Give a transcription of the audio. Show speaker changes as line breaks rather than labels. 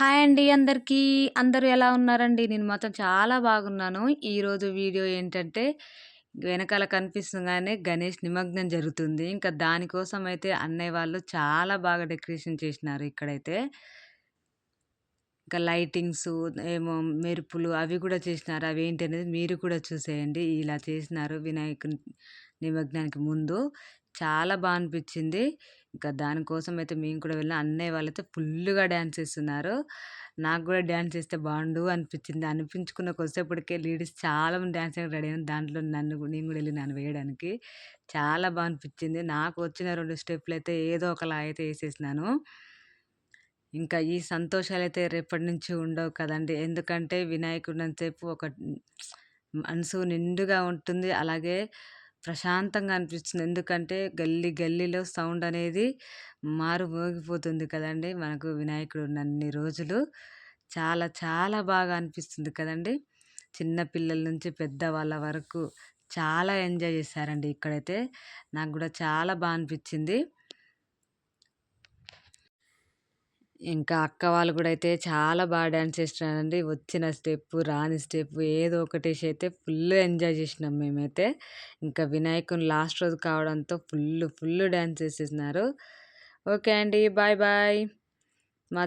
Hi అండి అందరికీ. అందరూ ఎలా ఉన్నారండి? నేను మాత్రం చాలా బాగున్నాను. ఈరోజు వీడియో ఏంటంటే, వెనకాల కనిపిస్తుందనే గణేష్ నిమగ్నం జరుగుతుంది. ఇంకా దానికోసం అయితే అన్నయ్య వాళ్ళు చాలా బాగా డెకరేషన్ చేసినారు ఇక్కడైతే. ఇంకా లైటింగ్స్ ఏమో మెరుపులు అవి కూడా చేసినారు. అవి ఏంటి అనేది మీరు కూడా చూసేయండి. ఇలా చేసినారు వినాయకుని నిమగ్నానికి ముందు. చాలా బాగా అనిపించింది ఇంకా దానికోసం అయితే మేము కూడా వెళ్ళాం. అన్నయ్య వాళ్ళైతే ఫుల్లుగా డ్యాన్స్ చేస్తున్నారు. నాకు కూడా డ్యాన్స్ చేస్తే బాగుండు అనిపించింది అనిపించుకున్న కొద్దిసేపటికే లేడీస్ చాలా మంది డ్యాన్స్ రెడీ అయిన దాంట్లో నన్ను నేను కూడా వెళ్ళినాను వేయడానికి. చాలా బాగా అనిపించింది నాకు వచ్చిన రెండు స్టెప్లు అయితే ఏదో ఒకలా అయితే వేసేసినాను ఇంకా ఈ సంతోషాలైతే రేపటి నుంచి ఉండవు కదండీ! ఎందుకంటే వినాయకుడినంతసేపు ఒక మనసు నిండుగా ఉంటుంది. అలాగే ప్రశాంతంగా అనిపిస్తుంది. ఎందుకంటే గల్లీ గల్లీలో సౌండ్ అనేది మారుపోగిపోతుంది కదండీ! మనకు వినాయకుడు ఉన్నన్ని రోజులు. చాలా చాలా బాగా అనిపిస్తుంది కదండీ! చిన్న పిల్లల నుంచి పెద్దవాళ్ళ వరకు చాలా ఎంజాయ్ చేశారండి ఇక్కడైతే. నాకు కూడా చాలా బా అనిపిచ్చింది. ఇంకా అక్క వాళ్ళు కూడా అయితే చాలా బాగా డ్యాన్స్ చేసినారండి. వచ్చిన స్టెప్పు, రాని స్టెప్పు ఏదో ఒకటేసి అయితే ఫుల్ ఎంజాయ్ చేసినాం మేమైతే. ఇంకా వినాయకుని లాస్ట్ రోజు కావడంతో ఫుల్లు ఫుల్లు డ్యాన్స్ చేసేసినారు. ఓకే అండి. Bye bye. మా